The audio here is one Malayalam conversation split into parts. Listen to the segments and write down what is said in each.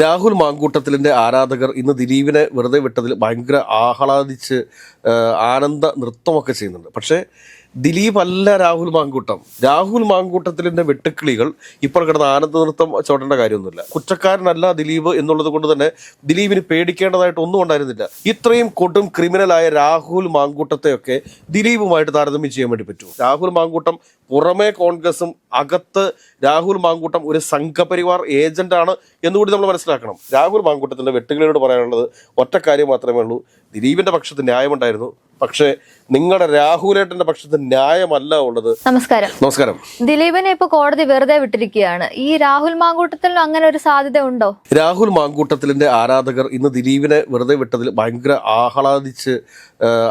രാഹുൽ മാങ്കൂട്ടത്തിലിന്റെ ആരാധകർ ഇന്ന് ദിലീപിനെ വെറുതെ വിട്ടതിൽ ഭയങ്കര ആഹ്ലാദിച്ച് ആനന്ദ നൃത്തമൊക്കെ ചെയ്യുന്നുണ്ട്. പക്ഷേ ദിലീപ് അല്ല രാഹുൽ മാങ്കൂട്ടം. രാഹുൽ മാങ്കൂട്ടത്തിലെ വെട്ടുക്കിളികൾ ഇപ്പോൾ കിടന്ന ആനന്ദ നൃത്തം ചോട്ടേണ്ട കാര്യമൊന്നുമില്ല. കുറ്റക്കാരനല്ല ദിലീപ് എന്നുള്ളത് കൊണ്ട് തന്നെ ദിലീപിന് പേടിക്കേണ്ടതായിട്ട് ഒന്നും ഉണ്ടായിരുന്നില്ല. ഇത്രയും കൊടും ക്രിമിനലായ രാഹുൽ മാങ്കൂട്ടത്തെയൊക്കെ ദിലീപുമായിട്ട് താരതമ്യം ചെയ്യാൻ വേണ്ടി പറ്റുമോ? രാഹുൽ മാങ്കൂട്ടം പുറമേ കോൺഗ്രസും അകത്ത് രാഹുൽ മാങ്കൂട്ടം ഒരു സംഘപരിവാർ ഏജന്റാണ് എന്നുകൂടി നമ്മൾ മനസ്സിലാക്കണം. രാഹുൽ മാങ്കൂട്ടത്തിന്റെ വെട്ടുകിളിയോട് പറയാനുള്ളത് ഒറ്റ കാര്യം മാത്രമേ ഉള്ളൂ. ദിലീപിന്റെ പക്ഷത്ത് ന്യായമുണ്ടായിരുന്നു. പക്ഷേ നിങ്ങളുടെ രാഹുലേട്ടന്റെ പക്ഷത്ത് ന്യായമല്ല ഉള്ളത്. നമസ്കാരം. നമസ്കാരം. ദിലീപിനെ ഇപ്പൊ കോടതി വെറുതെ വിട്ടിരിക്കുകയാണ്. ഈ രാഹുൽ മാങ്കൂട്ടത്തിലും അങ്ങനെ ഒരു സാധ്യത ഉണ്ടോ? രാഹുൽ മാങ്കൂട്ടത്തിലിന്റെ ആരാധകർ ഇന്ന് ദിലീപിനെ വെറുതെ വിട്ടതിൽ ഭയങ്കര ആഹ്ലാദിച്ച്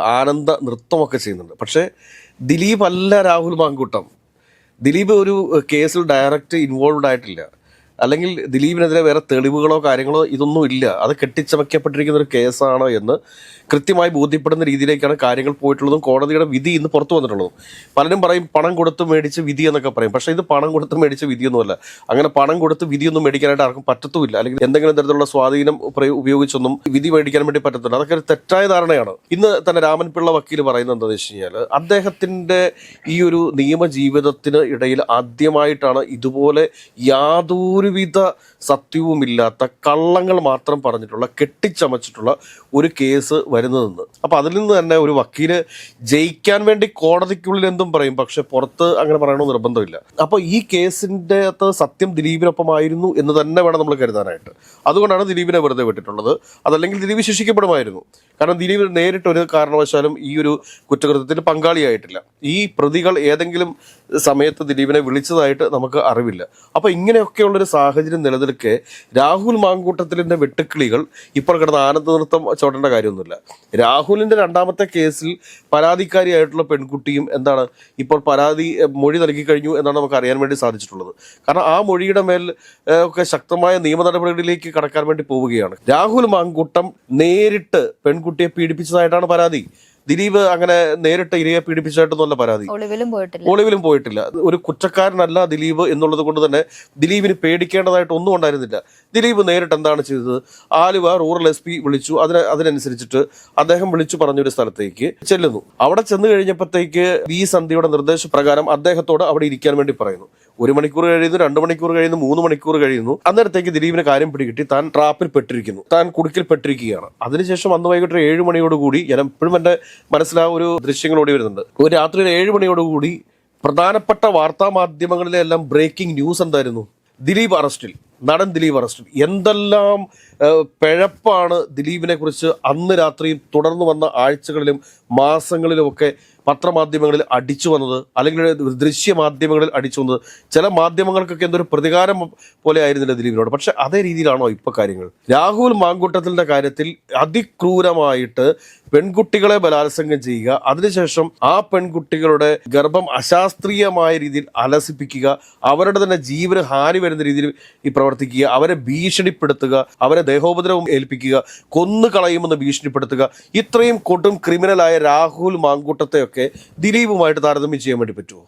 ആനന്ദ നൃത്തമൊക്കെ ചെയ്യുന്നുണ്ട്. പക്ഷേ ദിലീപ് അല്ല രാഹുൽ മാങ്കൂട്ടം. ദിലീപ് ഒരു കേസിൽ ഡയറക്റ്റ് ഇൻവോൾവ് ആയിട്ടില്ല. അല്ലെങ്കിൽ ദിലീപിനെതിരെ വേറെ തെളിവുകളോ കാര്യങ്ങളോ ഇതൊന്നും ഇല്ല. അത് കെട്ടിച്ചമയ്ക്കപ്പെട്ടിരിക്കുന്ന ഒരു കേസാണോ എന്ന് കൃത്യമായി ബോധ്യപ്പെടുന്ന രീതിയിലേക്കാണ് കാര്യങ്ങൾ പോയിട്ടുള്ളതും കോടതിയുടെ വിധി ഇന്ന് പുറത്തു വന്നിട്ടുള്ളതും. പലരും പറയും പണം കൊടുത്ത് മേടിച്ച് വിധി എന്നൊക്കെ പറയും. പക്ഷേ ഇത് പണം കൊടുത്ത് മേടിച്ച വിധിയൊന്നുമല്ല. അങ്ങനെ പണം കൊടുത്ത് വിധിയൊന്നും മേടിക്കാനായിട്ട് ആർക്കും പറ്റത്തുമില്ല. അല്ലെങ്കിൽ എന്തെങ്കിലും തരത്തിലുള്ള സ്വാധീനം ഉപയോഗിച്ചൊന്നും വിധി മേടിക്കാൻ വേണ്ടി പറ്റത്തില്ല. അതൊക്കെ ഒരു തെറ്റായ ധാരണയാണ്. ഇന്ന് തന്നെ രാമൻപിള്ള വക്കീൽ പറയുന്നത് എന്താണെന്ന് വെച്ച് കഴിഞ്ഞാൽ അദ്ദേഹത്തിന്റെ ഈ ഒരു നിയമ ജീവിതത്തിന് ഇടയിൽ ആദ്യമായിട്ടാണ് ഇതുപോലെ യാതൊരുവിധ സത്യവുമില്ലാത്ത കള്ളങ്ങൾ മാത്രം പറഞ്ഞിട്ടുള്ള കെട്ടിച്ചമച്ചിട്ടുള്ള ഒരു കേസ് വരുന്നതെന്ന്. അപ്പോൾ അതിൽ നിന്ന് തന്നെ ഒരു വക്കീൽ ജയിക്കാൻ വേണ്ടി കോടതിക്കുള്ളിൽ എന്തും പറയും പക്ഷെ പുറത്ത് അങ്ങനെ പറയണമെന്ന് നിർബന്ധമില്ല. അപ്പോൾ ഈ കേസിന്റെ അകത്ത് സത്യം ദിലീപിനൊപ്പമായിരുന്നു എന്ന് തന്നെ വേണം നമ്മൾ കരുതാനായിട്ട്. അതുകൊണ്ടാണ് ദിലീപിനെ വെറുതെ വിട്ടിട്ടുള്ളത്. അതല്ലെങ്കിൽ ദിലീപ് ശിക്ഷിക്കപ്പെടുമായിരുന്നു. കാരണം ദിലീപ് നേരിട്ട് ഒരു കാരണവശാലും ഈ ഒരു കുറ്റകൃത്യത്തിൽ പങ്കാളിയായിട്ടില്ല. ഈ പ്രതികൾ ഏതെങ്കിലും സമയത്ത് ദിലീപിനെ വിളിച്ചതായിട്ട് നമുക്ക് അറിവില്ല. അപ്പൊ ഇങ്ങനെയൊക്കെയുള്ളൊരു സാഹചര്യം നിലനിൽക്കെ രാഹുൽ മാങ്കൂട്ടത്തിലിന്റെ വെട്ടുക്കിളികൾ ഇപ്പോൾ കിടന്ന ആനന്ദ നൃത്തം ചോട്ടേണ്ട കാര്യമൊന്നുമില്ല. രാഹുലിന്റെ രണ്ടാമത്തെ കേസിൽ പരാതിക്കാരിയായിട്ടുള്ള പെൺകുട്ടിയും എന്താണ് ഇപ്പോൾ പരാതി മൊഴി നൽകി കഴിഞ്ഞു എന്നാണ് നമുക്ക് അറിയാൻ വേണ്ടി സാധിച്ചിട്ടുള്ളത്. കാരണം ആ മൊഴിയുടെ മേൽ ഒക്കെ ശക്തമായ നിയമ നടപടികളിലേക്ക് കടക്കാൻ വേണ്ടി പോവുകയാണ്. രാഹുൽ മാങ്കൂട്ടം നേരിട്ട് പെൺകുട്ടിയെ പീഡിപ്പിച്ചതായിട്ടാണ് പരാതി. ദിലീപ് അങ്ങനെ നേരിട്ട് ഇരയെ പീഡിപ്പിച്ചായിട്ടൊന്നുമല്ല പരാതി. ഒളിവിലും പോയിട്ടില്ല. ഒളിവിലും പോയിട്ടില്ല. ഒരു കുറ്റക്കാരനല്ല ദിലീപ് എന്നുള്ളത് കൊണ്ട് തന്നെ ദിലീപിന് പേടിക്കേണ്ടതായിട്ട് ഒന്നും ഉണ്ടായിരുന്നില്ല. ദിലീപ് നേരിട്ട് എന്താണ് ചെയ്തത്? ആലുവ റൂറൽ എസ് പി വിളിച്ചു. അതിന് അതിനനുസരിച്ചിട്ട് അദ്ദേഹം വിളിച്ചു പറഞ്ഞൊരു സ്ഥലത്തേക്ക് ചെല്ലുന്നു. അവിടെ ചെന്ന് കഴിഞ്ഞപ്പോഴത്തേക്ക് വി സന്ധ്യയുടെ നിർദ്ദേശപ്രകാരം അദ്ദേഹത്തോട് അവിടെ ഇരിക്കാൻ വേണ്ടി പറയുന്നു. ഒരു മണിക്കൂർ കഴിയുന്നു രണ്ട് മണിക്കൂർ കഴിയുന്നു മൂന്ന് മണിക്കൂർ കഴിയുന്നു. അന്നേരത്തേക്ക് ദിലീപിന് കാര്യം പിടികിട്ടി. താൻ ട്രാപ്പിൽ പെട്ടിരിക്കുന്നു. താൻ കുടുക്കിൽ പെട്ടിരിക്കുകയാണ്. അതിനുശേഷം അന്ന് വൈകിട്ട് ഏഴ് മണിയോടുകൂടി ഞാൻ എപ്പോഴും എന്റെ മനസ്സിൽ ആ ഒരു ദൃശ്യങ്ങൾ ഓടി വരുന്നുണ്ട്. ഒരു രാത്രി ഒരു ഏഴ് മണിയോടുകൂടി പ്രധാനപ്പെട്ട വാർത്താ മാധ്യമങ്ങളിലെ എല്ലാം ബ്രേക്കിംഗ് ന്യൂസ് എന്തായിരുന്നു? ദിലീപ് അറസ്റ്റിൽ നടൻ ദിലീപ് അറസ്റ്റിൽ. എന്തെല്ലാം പിഴപ്പാണ് ദിലീപിനെ കുറിച്ച് അന്ന് രാത്രിയും തുടർന്ന് വന്ന ആഴ്ചകളിലും മാസങ്ങളിലും ഒക്കെ പത്രമാധ്യമങ്ങളിൽ അടിച്ചു വന്നത് അല്ലെങ്കിൽ ദൃശ്യ മാധ്യമങ്ങളിൽ അടിച്ചു വന്നത്. ചില മാധ്യമങ്ങൾക്കൊക്കെ എന്തൊരു പ്രതികാരം പോലെ ആയിരുന്നില്ല ദിലീപിനോട്. പക്ഷെ അതേ രീതിയിലാണോ ഇപ്പൊ കാര്യങ്ങൾ? രാഹുൽ മാങ്കൂട്ടത്തിന്റെ കാര്യത്തിൽ അതിക്രൂരമായിട്ട് പെൺകുട്ടികളെ ബലാത്സംഗം ചെയ്യുക അതിനുശേഷം ആ പെൺകുട്ടികളുടെ ഗർഭം അശാസ്ത്രീയമായ രീതിയിൽ അലസിപ്പിക്കുക അവരുടെ തന്നെ ജീവന് ഹാനി വരുന്ന രീതിയിൽ ഈ പ്രവർത്തിക്കുക അവരെ ഭീഷണിപ്പെടുത്തുക അവരെ ദേഹോപദ്രവം ഏൽപ്പിക്കുക കൊന്നു കളയുമെന്ന് ഭീഷണിപ്പെടുത്തുക ഇത്രയും കൊടും ക്രിമിനലായ രാഹുൽ മാങ്കൂട്ടത്തെയൊക്കെ ദിലീപുമായിട്ട് താരതമ്യം ചെയ്യാൻ വേണ്ടി പറ്റുമോ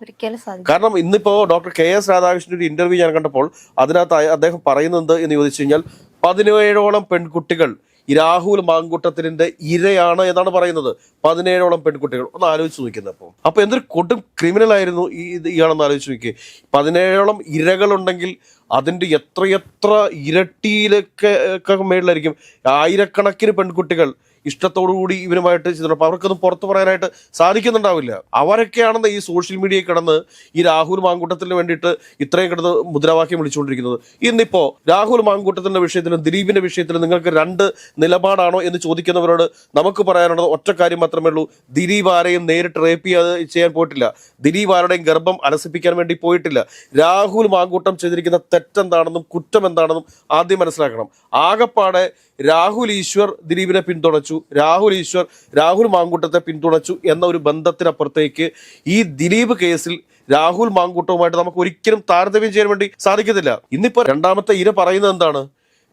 കാരണം ഇന്നിപ്പോ ഡോക്ടർ കെ എസ് രാധാകൃഷ്ണന്റെ ഒരു ഇന്റർവ്യൂ ഞാൻ കണ്ടപ്പോൾ അതിനകത്ത് അദ്ദേഹം പറയുന്നത് എന്ന് ചോദിച്ചു കഴിഞ്ഞാൽ പതിനേഴോളം പെൺകുട്ടികൾ ഈ രാഹുൽ മാങ്കൂട്ടത്തിന്റെ ഇരയാണ് എന്നാണ് പറയുന്നത്. പതിനേഴോളം പെൺകുട്ടികൾ. ഒന്ന് ആലോചിച്ച് നോക്കുന്നത് അപ്പോൾ അപ്പൊ എന്തൊരു കൊടും ക്രിമിനൽ ആയിരുന്നു ഈ ഇയാളെന്ന് ആലോചിച്ച് നോക്കി പതിനേഴോളം ഇരകളുണ്ടെങ്കിൽ അതിന്റെ എത്രയെത്ര ഇരട്ടിയിലൊക്കെ ഒക്കെ മേളിലായിരിക്കും ആയിരക്കണക്കിന് പെൺകുട്ടികൾ ഇഷ്ടത്തോടുകൂടി ഇവരുമായിട്ട് ചെയ്തിട്ടുണ്ട്. അപ്പൊ അവർക്കൊന്നും പുറത്തു പറയാനായിട്ട് സാധിക്കുന്നുണ്ടാവില്ല. അവരൊക്കെയാണെന്ന് ഈ സോഷ്യൽ മീഡിയയിൽ കിടന്ന് ഈ രാഹുൽ മാങ്കൂട്ടത്തിന് വേണ്ടിയിട്ട് ഇത്രയും കിടന്ന് മുദ്രാവാക്യം വിളിച്ചുകൊണ്ടിരിക്കുന്നത്. ഇന്നിപ്പോ രാഹുൽ മാങ്കൂട്ടത്തിന്റെ വിഷയത്തിലും ദിലീപിന്റെ വിഷയത്തിലും നിങ്ങൾക്ക് രണ്ട് നിലപാടാണോ എന്ന് ചോദിക്കുന്നവരോട് നമുക്ക് പറയാനുള്ളത് ഒറ്റ കാര്യം മാത്രമേ ഉള്ളൂ. ദിലീപ് ആരെയും നേരിട്ട് റേപ്പ് ചെയ്യാൻ പോയിട്ടില്ല. ദിലീപ് ആരുടെയും ഗർഭം അലസിപ്പിക്കാൻ വേണ്ടി പോയിട്ടില്ല. രാഹുൽ മാങ്കൂട്ടം ചെയ്തിരിക്കുന്ന തെറ്റെന്താണെന്നും കുറ്റം എന്താണെന്നും ആദ്യം മനസ്സിലാക്കണം. ആകപ്പാടെ രാഹുൽ ഈശ്വർ ദിലീപിനെ പിന്തുണച്ചു. രാഹുൽ ഈശ്വർ രാഹുൽ മാങ്കൂട്ടത്തെ പിന്തുണച്ചു എന്ന ഒരു ബന്ധത്തിനപ്പുറത്തേക്ക് ഈ ദിലീപ് കേസിൽ രാഹുൽ മാങ്കൂട്ടവുമായിട്ട് നമുക്ക് ഒരിക്കലും താരതമ്യം ചെയ്യാൻ വേണ്ടി സാധിക്കത്തില്ല. ഇന്നിപ്പോൾ രണ്ടാമത്തെ ഇര പറയുന്നത് എന്താണ്?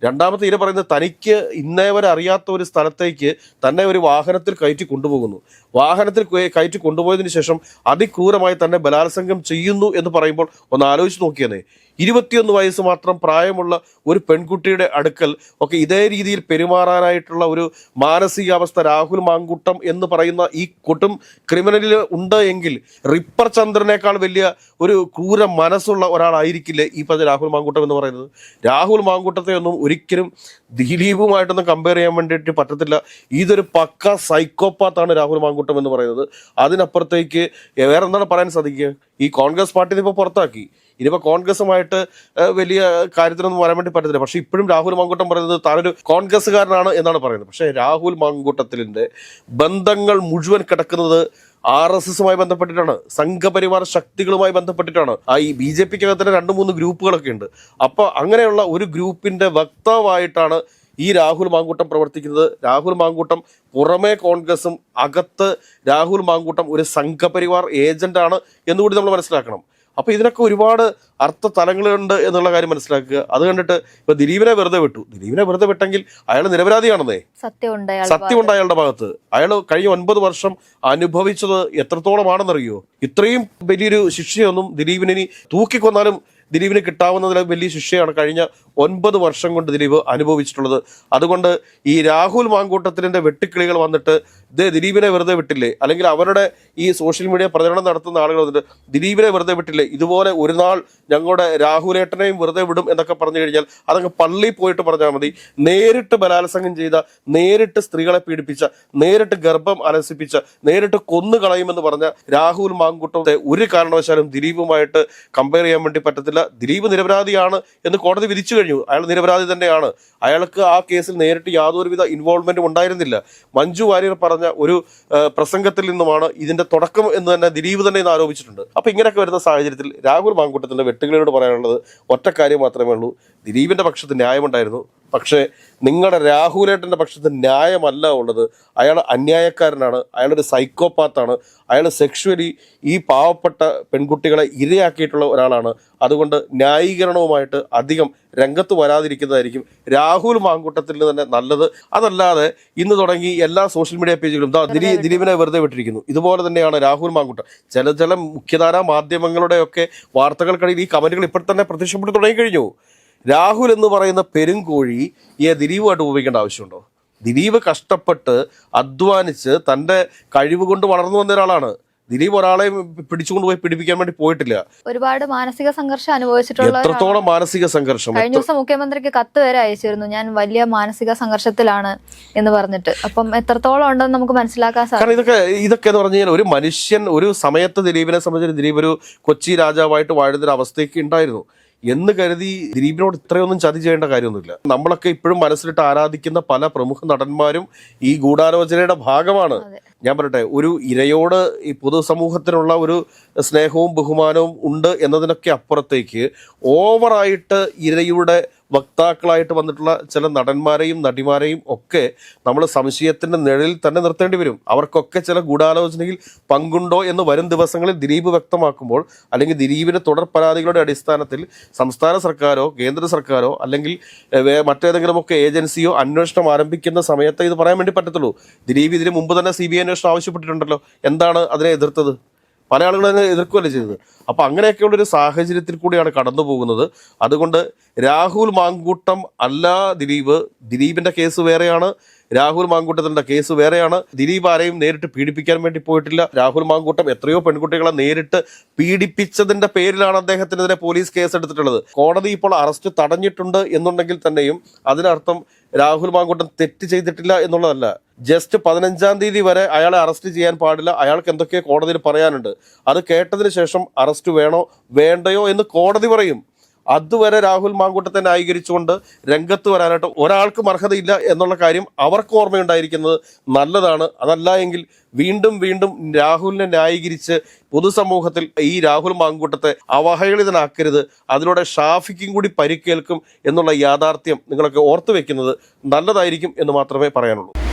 രണ്ടാമത്തെ ഇര പറയുന്നത് തനിക്ക് ഇന്നേ വരെ അറിയാത്ത ഒരു സ്ഥലത്തേക്ക് തന്നെ ഒരു വാഹനത്തിൽ കയറ്റി കൊണ്ടുപോകുന്നു. വാഹനത്തിൽ കയറ്റി കൊണ്ടുപോയതിനു ശേഷം അതിക്രൂരമായി തന്നെ ബലാത്സംഗം ചെയ്യുന്നു എന്ന് പറയുമ്പോൾ ഒന്ന് ആലോചിച്ച് നോക്കിയാലേ ഇരുപത്തിയൊന്ന് വയസ്സ് മാത്രം പ്രായമുള്ള ഒരു പെൺകുട്ടിയുടെ അടുക്കൽ ഒക്കെ ഇതേ രീതിയിൽ പെരുമാറാനായിട്ടുള്ള ഒരു മാനസികാവസ്ഥ രാഹുൽ മാങ്കൂട്ടം എന്ന് പറയുന്ന ഈ കൂട്ടും ക്രിമിനലിൽ ഉണ്ട് എങ്കിൽ റിപ്പർ ചന്ദ്രനേക്കാൾ വലിയ ഒരു ക്രൂര മനസ്സുള്ള ഒരാളായിരിക്കില്ലേ ഈ പറഞ്ഞ രാഹുൽ മാങ്കൂട്ടം എന്ന് പറയുന്നത്? രാഹുൽ മാങ്കൂട്ടത്തെ ഒന്നും ഒരിക്കലും ദിലീപുമായിട്ടൊന്നും കമ്പയർ ചെയ്യാൻ വേണ്ടിയിട്ട് പറ്റത്തില്ല. ഇതൊരു പക്ക സൈക്കോപാത്താണ് രാഹുൽ മാങ്കൂട്ടം എന്ന് പറയുന്നത്. അതിനപ്പുറത്തേക്ക് വേറെ എന്താണ് പറയാൻ സാധിക്കുക? ഈ കോൺഗ്രസ് പാർട്ടി ഇപ്പോൾ പുറത്താക്കി. ഇനിയിപ്പോൾ കോൺഗ്രസുമായിട്ട് വലിയ കാര്യത്തിനൊന്നും വരാൻ വേണ്ടി പറ്റത്തില്ല. പക്ഷേ ഇപ്പോഴും രാഹുൽ മാങ്കൂട്ടം പറയുന്നത് താനൊരു കോൺഗ്രസ്സുകാരനാണ് എന്നാണ് പറയുന്നത്. പക്ഷേ രാഹുൽ മാങ്കൂട്ടത്തിലിന്റെ ബന്ധങ്ങൾ മുഴുവൻ കിടക്കുന്നത് ആർ എസ് എസുമായി ബന്ധപ്പെട്ടിട്ടാണ്. സംഘപരിവാർ ശക്തികളുമായി ബന്ധപ്പെട്ടിട്ടാണ്. ആ ഈ ബി ജെ പിക്ക് അകത്ത് തന്നെ രണ്ട് മൂന്ന് ഗ്രൂപ്പുകളൊക്കെ ഉണ്ട്. അപ്പൊ അങ്ങനെയുള്ള ഒരു ഗ്രൂപ്പിന്റെ വക്താവായിട്ടാണ് ഈ രാഹുൽ മാങ്കൂട്ടം പ്രവർത്തിക്കുന്നത്. രാഹുൽ മാങ്കൂട്ടം പുറമേ കോൺഗ്രസും അകത്ത് രാഹുൽ മാങ്കൂട്ടം ഒരു സംഘപരിവാർ ഏജന്റാണ് എന്നുകൂടി നമ്മൾ മനസ്സിലാക്കണം. അപ്പൊ ഇതിനൊക്കെ ഒരുപാട് അർത്ഥ തലങ്ങളുണ്ട് എന്നുള്ള കാര്യം മനസ്സിലാക്കുക. അത് കണ്ടിട്ട് ഇപ്പൊ ദിലീപിനെ വെറുതെ വിട്ടു. ദിലീപിനെ വെറുതെ വിട്ടെങ്കിൽ അയാൾ നിരപരാധിയാണെന്നേ. സത്യമുണ്ട് അയാളുടെ ഭാഗത്ത്. അയാൾ കഴിഞ്ഞ ഒൻപത് വർഷം അനുഭവിച്ചത് എത്രത്തോളമാണെന്നറിയോ? ഇത്രയും വലിയൊരു ശിക്ഷയൊന്നും ദിലീപിനെ ഇനി തൂക്കിക്കൊന്നാലും ദിലീപിന് കിട്ടാവുന്നതിൽ വലിയ ശിക്ഷയാണ് കഴിഞ്ഞ ഒൻപത് വർഷം കൊണ്ട് ദിലീപ് അനുഭവിച്ചിട്ടുള്ളത്. അതുകൊണ്ട് ഈ രാഹുൽ മാങ്കൂട്ടത്തിന്റെ വെട്ടിക്കിളികൾ വന്നിട്ട് ദിലീപിനെ വെറുതെ വിട്ടില്ലേ? അല്ലെങ്കിൽ അവരുടെ ഈ സോഷ്യൽ മീഡിയ പ്രചരണം നടത്തുന്ന ആളുകൾ വന്നിട്ട് ദിലീപിനെ വെറുതെ വിട്ടില്ലേ? ഇതുപോലെ ഒരു നാൾ ഞങ്ങളുടെ രാഹുലേട്ടനെയും വെറുതെ വിടും എന്നൊക്കെ പറഞ്ഞു കഴിഞ്ഞാൽ അതങ്ങ് പള്ളി പോയിട്ട് പറഞ്ഞാൽ മതി. നേരിട്ട് ബലാത്സംഗം ചെയ്ത നേരിട്ട് സ്ത്രീകളെ പീഡിപ്പിച്ച നേരിട്ട് ഗർഭം അലസിപ്പിച്ച നേരിട്ട് കൊന്നു കളയുമെന്ന് പറഞ്ഞ രാഹുൽ മാങ്കൂട്ടത്തെ ഒരു കാരണവശാലും ദിലീപുമായിട്ട് കമ്പയർ ചെയ്യാൻ വേണ്ടി പറ്റത്തില്ല. ദിലീപ് നിരപരാധിയാണ് എന്ന് കോടതി വിധിച്ചു കഴിഞ്ഞു. അയാൾ നിരപരാധി തന്നെയാണ്. അയാൾക്ക് ആ കേസിൽ നേരിട്ട് യാതൊരുവിധ ഇൻവോൾവ്മെന്റും ഉണ്ടായിരുന്നില്ല. മഞ്ജു വാര്യർ പറഞ്ഞ ഒരു പ്രസംഗത്തിൽ നിന്നുമാണ് ഇതിന്റെ തുടക്കം എന്ന് തന്നെ ദിലീപ് തന്നെ ഇന്ന് ആരോപിച്ചിട്ടുണ്ട്. അപ്പോൾ ഇങ്ങനെയൊക്കെ വരുന്ന സാഹചര്യത്തിൽ രാഹുൽ മാങ്കൂട്ടത്തിന്റെ വെട്ടുകളിയോട് പറയാനുള്ളത് ഒറ്റ കാര്യം മാത്രമേ ഉള്ളൂ. ദിലീപിന്റെ പക്ഷത്ത് ന്യായമുണ്ടായിരുന്നു. പക്ഷേ നിങ്ങളുടെ രാഹുലേട്ടന്റെ പക്ഷത്ത് ന്യായമല്ല ഉള്ളത്. അയാൾ അന്യായക്കാരനാണ്. അയാളൊരു സൈക്കോപാത്താണ്. അയാൾ സെക്ഷുവലി ഈ പാവപ്പെട്ട പെൺകുട്ടികളെ ഇരയാക്കിയിട്ടുള്ള ഒരാളാണ്. അതുകൊണ്ട് ന്യായീകരണവുമായിട്ട് അധികം രംഗത്ത് വരാതിരിക്കുന്നതായിരിക്കും രാഹുൽ മാങ്കൂട്ടത്തിൽ തന്നെ നല്ലത്. അതല്ലാതെ ഇന്ന് തുടങ്ങി എല്ലാ സോഷ്യൽ മീഡിയ പേജുകളും ദിലീപിനെ വെറുതെ വിട്ടിരിക്കുന്നു. ഇതുപോലെ തന്നെയാണ് രാഹുൽ മാങ്കൂട്ടം ചില ചില മുഖ്യധാരാ മാധ്യമങ്ങളുടെയൊക്കെ വാർത്തകൾക്കിടയിൽ ഈ കമന്റുകൾ ഇപ്പോൾ തന്നെ പ്രത്യക്ഷപ്പെട്ട് തുടങ്ങിക്കഴിഞ്ഞു. രാഹുൽ എന്ന് പറയുന്ന പെരുങ്കോഴി ഈ ദിലീപുമായിട്ട് ഉപയോഗിക്കേണ്ട ആവശ്യമുണ്ടോ? ദിലീപ് കഷ്ടപ്പെട്ട് അധ്വാനിച്ച് തന്റെ കഴിവ് കൊണ്ട് വളർന്നു വന്ന ഒരാളാണ്. ദിലീപ് ഒരാളെ പിടിച്ചുകൊണ്ട് പോയി പിടിപ്പിക്കാൻ വേണ്ടി പോയിട്ടില്ല. ഒരുപാട് മാനസിക സംഘർഷം അനുഭവിച്ചിട്ടുള്ള. എത്രത്തോളം മാനസിക സംഘർഷം? കഴിഞ്ഞ ദിവസം മുഖ്യമന്ത്രിക്ക് കത്ത് വരെ അയച്ചിരുന്നു. ഞാൻ വലിയ മാനസിക സംഘർഷത്തിലാണ് എന്ന് പറഞ്ഞിട്ട്. അപ്പം എത്രത്തോളം ഉണ്ടെന്ന് നമുക്ക് മനസ്സിലാക്കാൻ സാധിക്കും. ഇതൊക്കെ ഇതൊക്കെ എന്ന് പറഞ്ഞു കഴിഞ്ഞാൽ ഒരു മനുഷ്യൻ ഒരു സമയത്ത് ദിലീപിനെ സംബന്ധിച്ച് ദിലീപ് ഒരു കൊച്ചി രാജാവായിട്ട് വാഴുന്ന ഒരു അവസ്ഥയ്ക്ക് ഉണ്ടായിരുന്നു. എന്ന് കരുതി ദിലീപിനോട് ഇത്രയൊന്നും ചതി ചെയ്യേണ്ട കാര്യമൊന്നുമില്ല. നമ്മളൊക്കെ ഇപ്പോഴും മനസ്സിലിട്ട് ആരാധിക്കുന്ന പല പ്രമുഖ നടന്മാരും ഈ ഗൂഢാലോചനയുടെ ഭാഗമാണ്. ഞാൻ പറയട്ടെ ഒരു ഇരയോട് ഈ പൊതുസമൂഹത്തിനുള്ള ഒരു സ്നേഹവും ബഹുമാനവും ഉണ്ട് എന്നതിനൊക്കെ അപ്പുറത്തേക്ക് ഓവറായിട്ട് ഇരയുടെ വക്താക്കളായിട്ട് വന്നിട്ടുള്ള ചില നടന്മാരെയും നടിമാരെയും ഒക്കെ നമ്മൾ സംശയത്തിന്റെ നിഴലിൽ തന്നെ നിർത്തേണ്ടി വരും. അവർക്കൊക്കെ ചില ഗൂഢാലോചനയിൽ പങ്കുണ്ടോ എന്ന് വരും ദിവസങ്ങളിൽ ദിലീപ് വ്യക്തമാക്കുമ്പോൾ അല്ലെങ്കിൽ ദിലീപിന്റെ തുടർ പരാതികളുടെ അടിസ്ഥാനത്തിൽ സംസ്ഥാന സർക്കാരോ കേന്ദ്ര സർക്കാരോ അല്ലെങ്കിൽ മറ്റേതെങ്കിലും ഒക്കെ ഏജൻസിയോ അന്വേഷണം ആരംഭിക്കുന്ന സമയത്ത് ഇത് പറയാൻ വേണ്ടി പറ്റത്തുള്ളൂ. ദിലീപ് ഇതിന് മുമ്പ് തന്നെ സി ബി ഐ അന്വേഷണം ആവശ്യപ്പെട്ടിട്ടുണ്ടല്ലോ. എന്താണ് അതിനെ എതിർത്തത്? പല ആളുകളും അതിനെ എതിർക്കുകയല്ലേ ചെയ്തത്? അപ്പൊ അങ്ങനെയൊക്കെയുള്ള ഒരു സാഹചര്യത്തിൽ കൂടിയാണ് കടന്നു പോകുന്നത്. അതുകൊണ്ട് രാഹുൽ മാങ്കൂട്ടം അല്ല ദിലീപ്. ദിലീപിന്റെ കേസ് വേറെയാണ്. രാഹുൽ മാങ്കൂട്ടത്തിന്റെ കേസ് വേറെയാണ്. ദിലീപ് ആരെയും നേരിട്ട് പീഡിപ്പിക്കാൻ വേണ്ടി പോയിട്ടില്ല. രാഹുൽ മാങ്കൂട്ടം എത്രയോ പെൺകുട്ടികളെ നേരിട്ട് പീഡിപ്പിച്ചതിന്റെ പേരിലാണ് അദ്ദേഹത്തിനെതിരെ പോലീസ് കേസ് എടുത്തിട്ടുള്ളത് കോടതി ഇപ്പോൾ അറസ്റ്റ് തടഞ്ഞിട്ടുണ്ട് എന്നുണ്ടെങ്കിൽ തന്നെയും അതിനർത്ഥം രാഹുൽ മാങ്കൂട്ടം തെറ്റ് ചെയ്തിട്ടില്ല എന്നുള്ളതല്ല. ജസ്റ്റ് പതിനഞ്ചാം തീയതി വരെ അയാളെ അറസ്റ്റ് ചെയ്യാൻ പാടില്ല. അയാൾക്ക് എന്തൊക്കെയോ കോടതിയിൽ പറയാനുണ്ട്. അത് കേട്ടതിന് ശേഷം അറസ്റ്റ് വേണോ? വേണ്ടയോ എന്ന് കോടതി പറയും. അതുവരെ രാഹുൽ മാങ്കൂട്ടത്തെ ന്യായീകരിച്ചുകൊണ്ട് രംഗത്ത് വരാനായിട്ട് ഒരാൾക്കും അർഹതയില്ല എന്നുള്ള കാര്യം അവർക്ക് ഓർമ്മയുണ്ടായിരിക്കുന്നത് നല്ലതാണ്. അതല്ല എങ്കിൽ വീണ്ടും വീണ്ടും രാഹുലിനെ ന്യായീകരിച്ച് പൊതുസമൂഹത്തിൽ ഈ രാഹുൽ മാങ്കൂട്ടത്തെ അവഹേളിതനാക്കരുത്. അതിലൂടെ ഷാഫിക്കും കൂടി പരിക്കേൽക്കും എന്നുള്ള യാഥാർത്ഥ്യം നിങ്ങളൊക്കെ ഓർത്തു വെക്കുന്നത് നല്ലതായിരിക്കും എന്ന് മാത്രമേ പറയാനുള്ളൂ.